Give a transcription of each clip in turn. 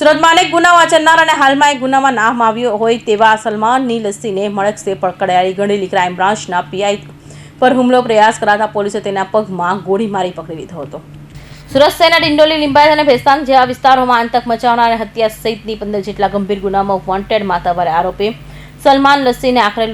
સુરતમાં અનેક ગુના વાંચનાર અને હાલમાં એક ગુનામાં નામ આવ્યો હોય તેવા સલમાનની લસ્સીને મળકસે પકડાયેલી ગણેલી ક્રાઇમ બ્રાન્ચના પીઆઈ પર હુમલો પ્રયાસ કરાતા પોલીસે તેના પગમાં ગોળી મારી પકડી લીધો હતો. સુરત શહેરના ડિંડોલી, લિંબાયત અને ભેસ્તાન જેવા વિસ્તારોમાં આતંક મચાવનાર અને હત્યા સહિતની પંદર જેટલા ગંભીર ગુનામાં વોન્ટેડ માતાવારે આરોપી સલમાન લસ્સીને આખરે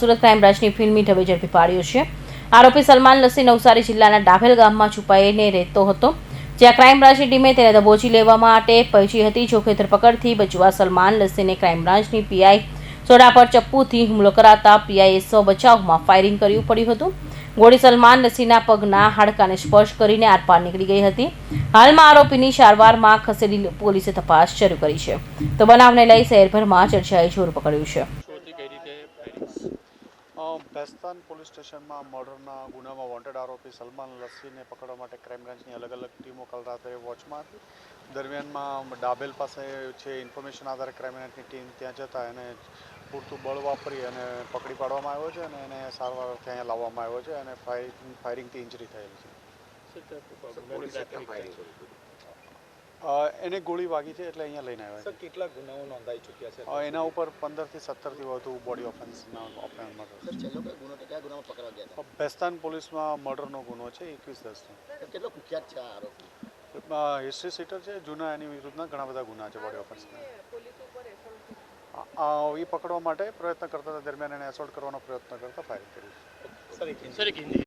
સુરત ક્રાઇમ બ્રાન્ચની ફિલ્મી ઢબે ઝડપી પાડ્યો છે. આરોપી સલમાન, લસ્સી નવસારી જિલ્લાના ડાભેલ ગામમાં છુપાઈને રહેતો હતો. જ્યાં ક્રાઇમ બ્રાન્ચની ટીમે તેને દબોચી લેવા માટે પહોંચી હતી જોકે ધરપકડથી બચવા સલમાન લસ્સીને ક્રાઇમ બ્રાન્ચની પીઆઈ સોડા પર ચપ્પુથી હુમલો કરાતા પીઆઈએ સ્વ બચાવમાં ફાયરિંગ કર્યું પડ્યું હતું. ગોળી સલમાન લસ્સીના પગના હાડકાને સ્પર્શ કરીને આરપાર નીકળી ગઈ હતી. હાલમાં આરોપીની સારવારમાં ખસેડી પોલીસે તપાસ શરૂ કરી છે. તો બનાવને લઈ શહેરભરમાં ચર્ચાએ જોર પકડ્યું છે શોથી કઈ રીતે ફાયરિંગ અ, પોલીસ સ્ટેશનમાં મર્ડરના ગુનામાં વોન્ટેડ આરોપી સલમાન લસ્સીને પકડવા માટે ક્રાઇમ બ્રાન્ચની અલગ અલગ ટીમો કાલ રાત્રે વોચમાં હતી. દરમિયાનમાં ડાબેલ પાસે છે ઇન્ફોર્મેશન આધારે ક્રાઇમ બ્રાન્ચની ટીમ ત્યાં જતા એને પૂરતું બળ વાપરી અને પકડી પાડવામાં આવ્યો છે અને એને સારવાર ત્યાં લાવવામાં આવ્યો છે અને ફાયરિંગ ફાયરિંગથી ઇન્જરી થયેલ છે. એને ગોળી વાગી છે એટલે અહીંયા લઈને આવ્યા કેટલા ગુનાઓ નોંધાઈ ચૂક્યા છે? એના ઉપર પંદરથી સત્તરથી વધુ બોડી ઓફેન્સના ઓફેન્સ મર્ડર છેલ્લો કયો ગુનો કયા ગુનામાં પકડવા ગયા હતા? બેસ્તાન પોલીસમાં મર્ડરનો ગુનો છે એકવીસ દસનો. કેટલો કુખ્યાત છે આ આરોપી? હિસ્ટ્રી સીટર છે જૂના એની વિરુદ્ધના ઘણા બધા ગુના છે બોડી ઓફેન્સના એ પકડવા માટે પ્રયત્ન કરતા હતા દરમિયાન એને એસોલ્ટ કરવાનો પ્રયત્ન કરતા ફાયરિંગ કર્યું સર એક હિન્દી